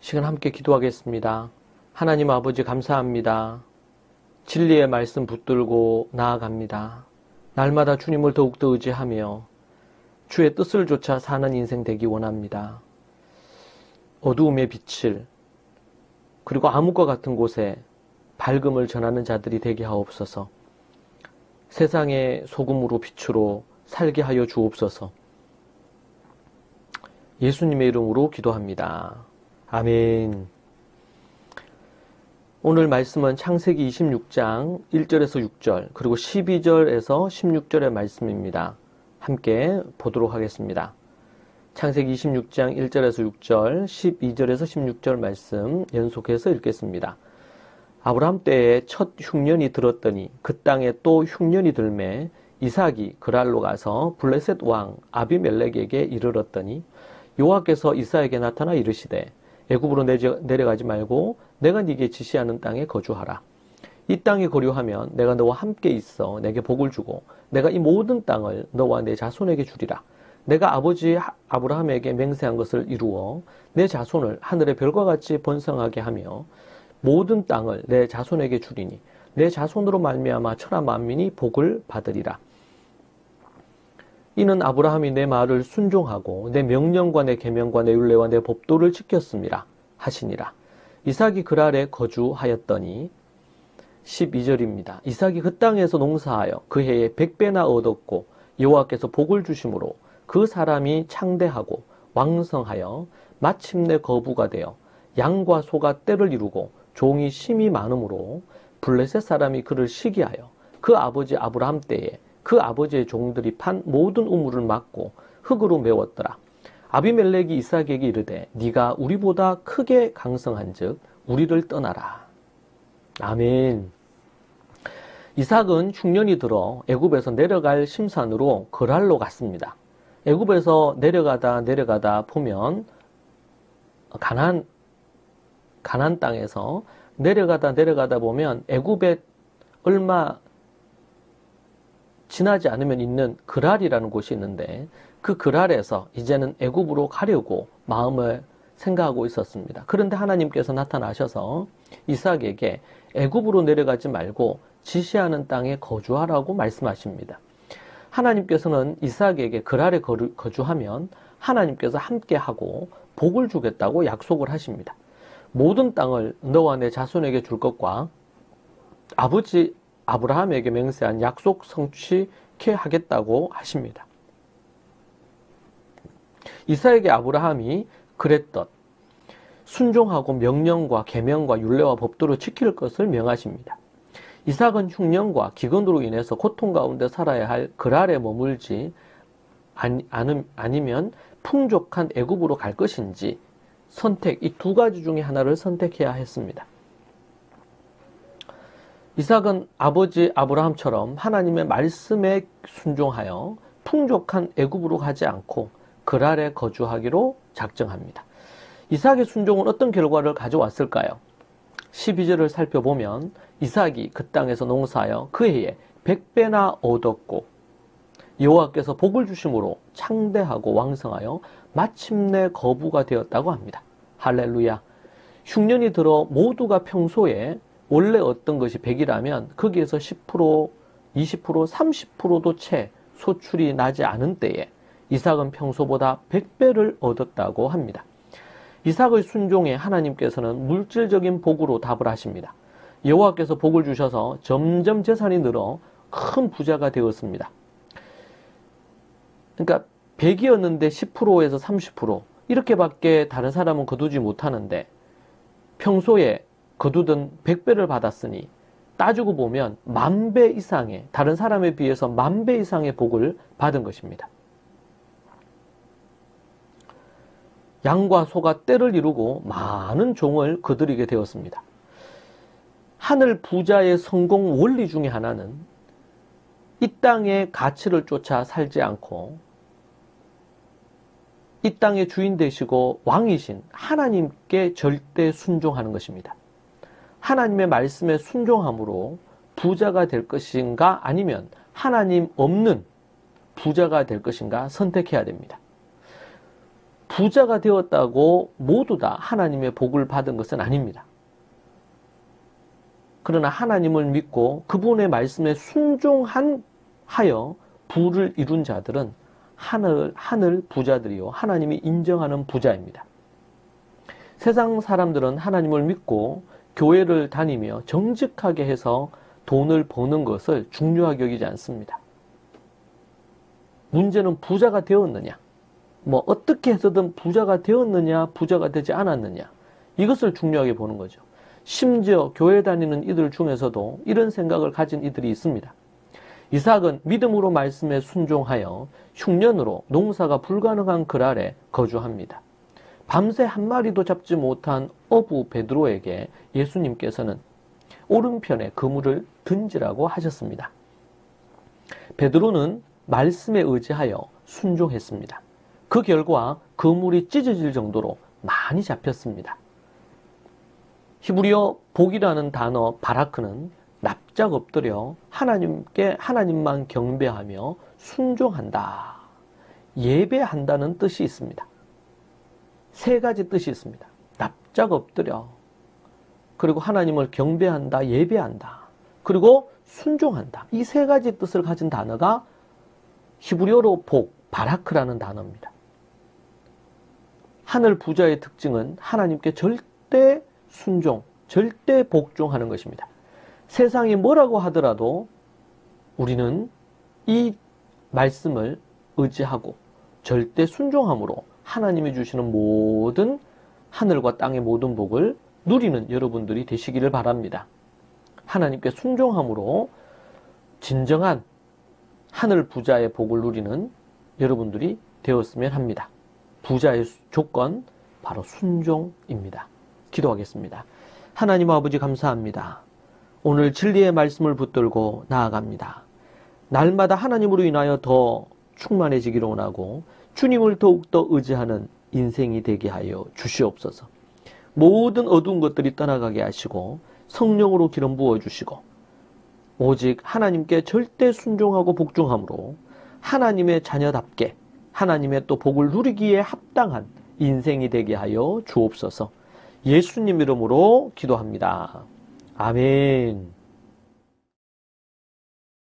시간 함께 기도하겠습니다. 하나님 아버지 감사합니다. 진리의 말씀 붙들고 나아갑니다. 날마다 주님을 더욱더 의지하며 주의 뜻을 조차 사는 인생 되기 원합니다. 어두움의 빛을 그리고 암흑과 같은 곳에 밝음을 전하는 자들이 되게 하옵소서. 세상의 소금으로 빛으로 살게 하여 주옵소서. 예수님의 이름으로 기도합니다. 아멘. 오늘 말씀은 창세기 26장 1절에서 6절, 그리고 12절에서 16절의 말씀입니다. 함께 보도록 하겠습니다. 창세기 26장 1절에서 6절, 12절에서 16절 말씀 연속해서 읽겠습니다. 아브라함 때에 첫 흉년이 들었더니 그 땅에 또 흉년이 들매 이삭이 그랄로 가서 블레셋 왕 아비멜렉에게 이르렀더니 여호와께서 이삭에게 나타나 이르시되 애굽으로 내려가지 말고 내가 네게 지시하는 땅에 거주하라. 이 땅에 거류하면 내가 너와 함께 있어 내게 복을 주고 내가 이 모든 땅을 너와 내 자손에게 주리라. 내가 아버지 아브라함에게 맹세한 것을 이루어 내 자손을 하늘의 별과 같이 번성하게 하며 모든 땅을 내 자손에게 주리니 내 자손으로 말미암아 천하 만민이 복을 받으리라. 이는 아브라함이 내 말을 순종하고 내 명령과 내 계명과 내 율례와 내 법도를 지켰습니다. 하시니라. 이삭이 그랄에 거주하였더니 12절입니다. 이삭이 그 땅에서 농사하여 그 해에 백배나 얻었고 여호와께서 복을 주심으로 그 사람이 창대하고 왕성하여 마침내 거부가 되어 양과 소가 때를 이루고 종이 심이 많으므로 블레셋 사람이 그를 시기하여 그 아버지 아브라함 때에 그 아버지의 종들이 판 모든 우물을 막고 흙으로 메웠더라. 아비멜렉이 이삭에게 이르되 네가 우리보다 크게 강성한즉 우리를 떠나라. 아멘. 이삭은 흉년이 들어 애굽에서 내려갈 심산으로 거랄로 갔습니다. 애굽에서 내려가다 내려가다 보면 가난 가난 땅에서 내려가다 내려가다 보면 애굽에 얼마 지나지 않으면 있는 그랄이라는 곳이 있는데 그 그랄에서 이제는 애굽으로 가려고 마음을 생각하고 있었습니다. 그런데 하나님께서 나타나셔서 이삭에게 애굽으로 내려가지 말고 지시하는 땅에 거주하라고 말씀하십니다. 하나님께서는 이삭에게 그랄에 거주하면 하나님께서 함께하고 복을 주겠다고 약속을 하십니다. 모든 땅을 너와 내 자손에게 줄 것과 아버지 아브라함에게 맹세한 약속 성취케 하겠다고 하십니다. 이삭에게 아브라함이 그랬던 순종하고 명령과 계명과 율례와 법도를 지킬 것을 명하십니다. 이삭은 흉년과 기근으로 인해서 고통 가운데 살아야 할 그랄에 머물지 아니면 풍족한 애굽으로 갈 것인지 선택 이 두 가지 중에 하나를 선택해야 했습니다. 이삭은 아버지 아브라함처럼 하나님의 말씀에 순종하여 풍족한 애굽으로 가지 않고 그랄에 거주하기로 작정합니다. 이삭의 순종은 어떤 결과를 가져왔을까요? 12절을 살펴보면 이삭이 그 땅에서 농사하여 그 해에 백배나 얻었고 여호와께서 복을 주심으로 창대하고 왕성하여 마침내 거부가 되었다고 합니다. 할렐루야. 흉년이 들어 모두가 평소에 원래 어떤 것이 100이라면 거기에서 10%, 20%, 30%도 채 소출이 나지 않은 때에 이삭은 평소보다 100배를 얻었다고 합니다. 이삭의 순종에 하나님께서는 물질적인 복으로 답을 하십니다. 여호와께서 복을 주셔서 점점 재산이 늘어 큰 부자가 되었습니다. 그러니까 100이었는데 10%에서 30% 이렇게밖에 다른 사람은 거두지 못하는데 평소에 거두던 100배를 받았으니 따지고 보면 만 배 이상의 다른 사람에 비해서 만 배 이상의 복을 받은 것입니다. 양과 소가 때를 이루고 많은 종을 거드리게 되었습니다. 하늘 부자의 성공 원리 중의 하나는 이 땅의 가치를 쫓아 살지 않고 이 땅의 주인 되시고 왕이신 하나님께 절대 순종하는 것입니다. 하나님의 말씀에 순종함으로 부자가 될 것인가 아니면 하나님 없는 부자가 될 것인가 선택해야 됩니다. 부자가 되었다고 모두 다 하나님의 복을 받은 것은 아닙니다. 그러나 하나님을 믿고 그분의 말씀에 순종한 하여 부를 이룬 자들은 하늘, 하늘 부자들이요. 하나님이 인정하는 부자입니다. 세상 사람들은 하나님을 믿고 교회를 다니며 정직하게 해서 돈을 버는 것을 중요하게 여기지 않습니다. 문제는 부자가 되었느냐, 뭐 어떻게 해서든 부자가 되었느냐, 부자가 되지 않았느냐, 이것을 중요하게 보는 거죠. 심지어 교회 다니는 이들 중에서도 이런 생각을 가진 이들이 있습니다. 이삭은 믿음으로 말씀에 순종하여 흉년으로 농사가 불가능한 그 아래 거주합니다. 밤새 한 마리도 잡지 못한 어부 베드로에게 예수님께서는 오른편에 그물을 던지라고 하셨습니다. 베드로는 말씀에 의지하여 순종했습니다. 그 결과 그물이 찢어질 정도로 많이 잡혔습니다. 히브리어 복이라는 단어 바라크는 납작 엎드려 하나님께 하나님만 경배하며 순종한다. 예배한다는 뜻이 있습니다. 세 가지 뜻이 있습니다. 납작 엎드려. 그리고 하나님을 경배한다, 예배한다. 그리고 순종한다. 이 세 가지 뜻을 가진 단어가 히브리어로 복, 바라크라는 단어입니다. 하늘 부자의 특징은 하나님께 절대 순종, 절대 복종하는 것입니다. 세상이 뭐라고 하더라도 우리는 이 말씀을 의지하고 절대 순종함으로 하나님이 주시는 모든 하늘과 땅의 모든 복을 누리는 여러분들이 되시기를 바랍니다. 하나님께 순종함으로 진정한 하늘 부자의 복을 누리는 여러분들이 되었으면 합니다. 부자의 조건 바로 순종입니다. 기도하겠습니다. 하나님 아버지 감사합니다. 오늘 진리의 말씀을 붙들고 나아갑니다. 날마다 하나님으로 인하여 더 충만해지기를 원하고 주님을 더욱더 의지하는 인생이 되게 하여 주시옵소서. 모든 어두운 것들이 떠나가게 하시고 성령으로 기름 부어 주시고 오직 하나님께 절대 순종하고 복종함으로 하나님의 자녀답게 하나님의 또 복을 누리기에 합당한 인생이 되게 하여 주옵소서. 예수님 이름으로 기도합니다. 아멘.